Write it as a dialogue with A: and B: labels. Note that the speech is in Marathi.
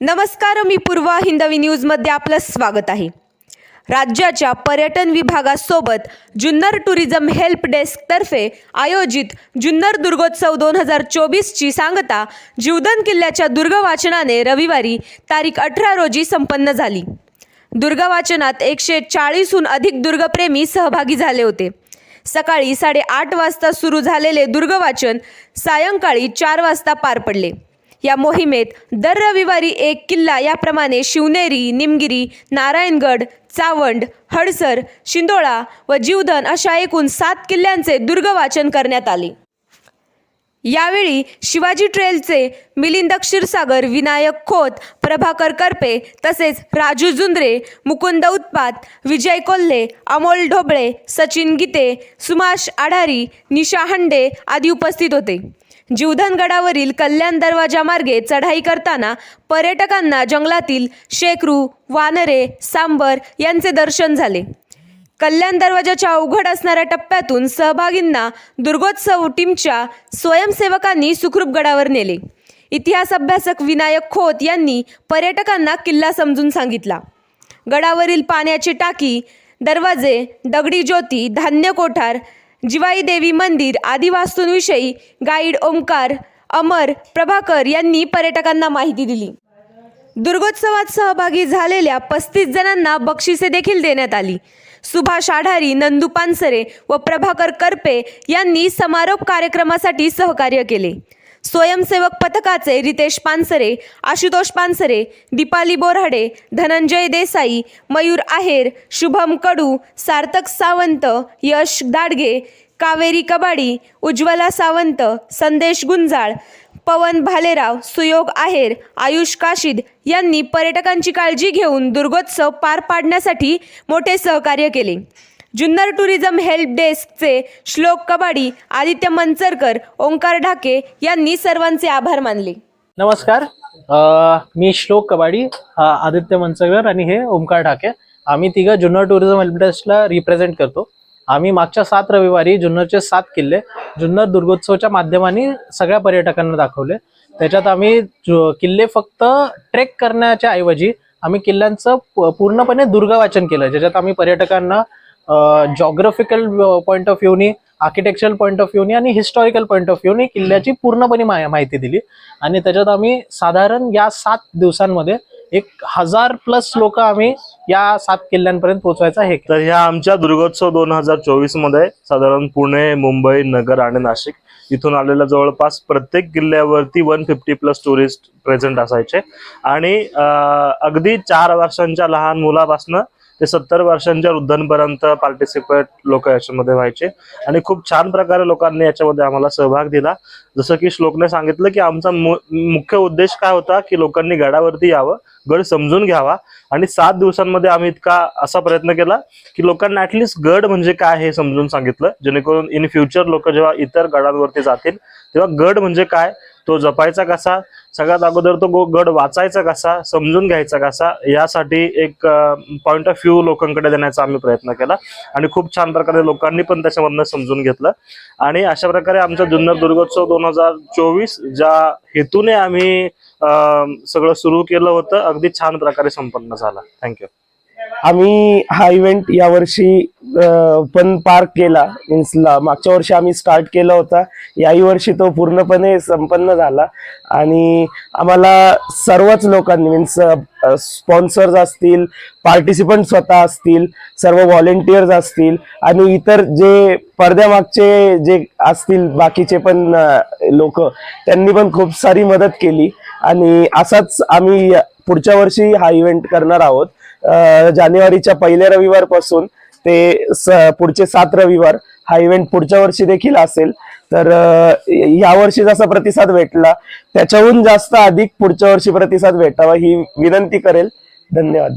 A: नमस्कार मी पूर्वा हिंदवी न्यूजमध्ये आपलं स्वागत आहे. राज्याच्या पर्यटन विभागासोबत जुन्नर टुरिझम हेल्प डेस्कतर्फे आयोजित जुन्नर दुर्गोत्सव दोन हजार चोवीसची सांगता जीवदन किल्ल्याच्या दुर्गवाचनाने रविवारी तारीख अठरा रोजी संपन्न झाली. दुर्गवाचनात एकशे चाळीसहून अधिक दुर्गप्रेमी सहभागी झाले होते. सकाळी साडेआठ वाजता सुरू झालेले दुर्गवाचन सायंकाळी चार वाजता पार पडले. या मोहिमेत दर रविवारी एक किल्ला याप्रमाणे शिवनेरी निमगिरी नारायणगड चावंड हडसर शिंदोळा व जीवधन अशा एकूण सात किल्ल्यांचे दुर्गवाचन करण्यात आले. यावेळी शिवाजी ट्रेलचे मिलिंद क्षीरसागर विनायक खोत प्रभाकर करपे तसेच राजू जुंद्रे मुकुंद उत्पात विजय कोल्हे अमोल ढोबळे सचिन गीते सुमाश आढारी निशा हंडे आदी उपस्थित होते. जीवधनगडावरील कल्याण दरवाजामार्गे चढाई करताना पर्यटकांना जंगलातील शेकरू वानरे सांबर यांचे दर्शन झाले. कल्याण दरवाजाच्या अवघड असणाऱ्या टप्प्यातून सहभागींना दुर्गोत्सव टीमच्या स्वयंसेवकांनी सुखरूप गडावर नेले. इतिहास अभ्यासक विनायक खोत यांनी पर्यटकांना किल्ला समजून सांगितला. गडावरील पाण्याची टाकी दरवाजे दगडी ज्योती धान्य कोठार जिवाई देवी मंदिर आदी वास्तूंविषयी गाईड ओंकार अमर प्रभाकर यांनी पर्यटकांना माहिती दिली. दुर्गोत्सवात सहभागी झालेल्या पस्तीस जणांना बक्षिसे देखील देण्यात आली. सुभाष आढारी नंदू पानसरे व प्रभाकर करपे यांनी समारोप कार्यक्रमासाठी सहकार्य केले. स्वयंसेवक पथकाचे रितेश पानसरे आशुतोष पानसरे दीपाली बोराडे धनंजय देसाई मयूर आहेर शुभम कडू सार्थक सावंत यश दाडगे कावेरी कबाडी उज्ज्वला सावंत संदेश गुंजाळ पवन भालेराव सुयोग आहेर आयुष काशीद यांनी पर्यटकांची काळजी घेऊन दुर्गोत्सव पार पाडण्यासाठी मोठे सहकार्य केले. जुन्नर टुरिझम हेल्प डेस्कचे श्लोक कबाडी आदित्य मंचरकर ओंकार ढाके यांनी सर्वांचे आभार मानले.
B: नमस्कार. मी श्लोक कबाडी आदित्य मंचरकर आणि हे ओंकार ढाके. आम्ही तिघं जुन्नर टुरिझम हेल्पडेस्कला रिप्रेझेंट करतो. आम्ही मागच्या सात रविवारी जुन्नरचे सात किल्ले जुन्नर दुर्गोत्सवच्या माध्यमाने सगळ्या पर्यटकांना दाखवले. त्याच्यात आम्ही जु- किल्ले फक्त ट्रेक करण्याच्या ऐवजी आम्ही किल्ल्यांचं प- पूर्णपणे दुर्गवाचन केलं. ज्याच्यात आम्ही पर्यटकांना जॉग्राफिकल पॉईंट ऑफ व्ह्यूनी आर्किटेक्चरल पॉईंट ऑफ व्ह्यूनी आणि हिस्टॉरिकल पॉईंट ऑफ व्ह्यूनी किल्ल्याची पूर्णपणे माहिती दिली. आणि त्याच्यात आम्ही साधारण या सात दिवसांमध्ये एक हजार प्लस लोक आम्ही या सात किल्ल्यांपर्यंत पोहोचवायचा हे
C: तर ह्या आमच्या दुर्गोत्सव दोन हजार चोवीसमध्ये साधारण पुणे मुंबई नगर आणि नाशिक इथून आलेल्या जवळपास प्रत्येक किल्ल्यावरती one fifty plus tourist present असायचे. आणि अगदी चार वर्षांच्या लहान मुलापासनं ते सत्तर वर्षांच्या वृद्धांपर्यंत पार्टिसिपेट लोक याच्यामध्ये व्हायचे. आणि खूप छान प्रकारे लोकांनी याच्यामध्ये आम्हाला सहभाग दिला. जसं की श्लोकने सांगितलं की आमचा मु- मुख्य उद्देश काय होता की लोकांनी गडावरती यावं गड समजून घ्यावा. आणि सात दिवसांमध्ये आम्ही इतका असा प्रयत्न केला की लोकांना ऍटलिस्ट गड म्हणजे काय हे समजून सांगितलं. जेणेकरून इन फ्युचर लोक जेव्हा इतर गडांवरती जातील तेव्हा गड म्हणजे काय? तो जपायचा कसा सगळ्यात अगोदर तो गड वाचायचा कसा समजून घ्यायचा कसा यासाठी एक पॉइंट ऑफ व्ह्यू लोकांकडे देण्याचा आम्ही प्रयत्न केला आणि खूप छान प्रकारे लोकांनी पण त्याच्यामधनं समजून घेतलं. आणि अशा प्रकारे आमचा जुन्नर दुर्गोत्सव दोन हजार चोवीस ज्या हेतूने आम्ही सगळं सुरू केलं होतं अगदी छान प्रकारे संपन्न झाला. थँक्यू
D: आम्ही हा इव्हेंट यावर्षी पण पार केला. मीन्स मागच्या वर्षी आम्ही स्टार्ट केला होता. याही वर्षी तो पूर्णपणे संपन्न झाला. आणि आम्हाला सर्वच लोकांनी मीन्स स्पॉन्सर्स असतील पार्टिसिपंट स्वतः असतील सर्व व्हॉलेंटियर्स असतील आणि इतर जे पडद्यामागचे जे असतील बाकीचे पण लोक त्यांनी पण खूप सारी मदत केली. आणि असाच आम्ही पुढच्या वर्षी हा इव्हेंट करणार आहोत. जानेवारीच्या पहिल्या रविवारपासून ते पुढचे सात रविवार हा इव्हेंट पुढच्या वर्षी देखील असेल. तर या वर्षी जसा प्रतिसाद भेटला त्याच्याहून जास्त अधिक पुढच्या वर्षी प्रतिसाद भेटावा ही विनंती करेल. धन्यवाद.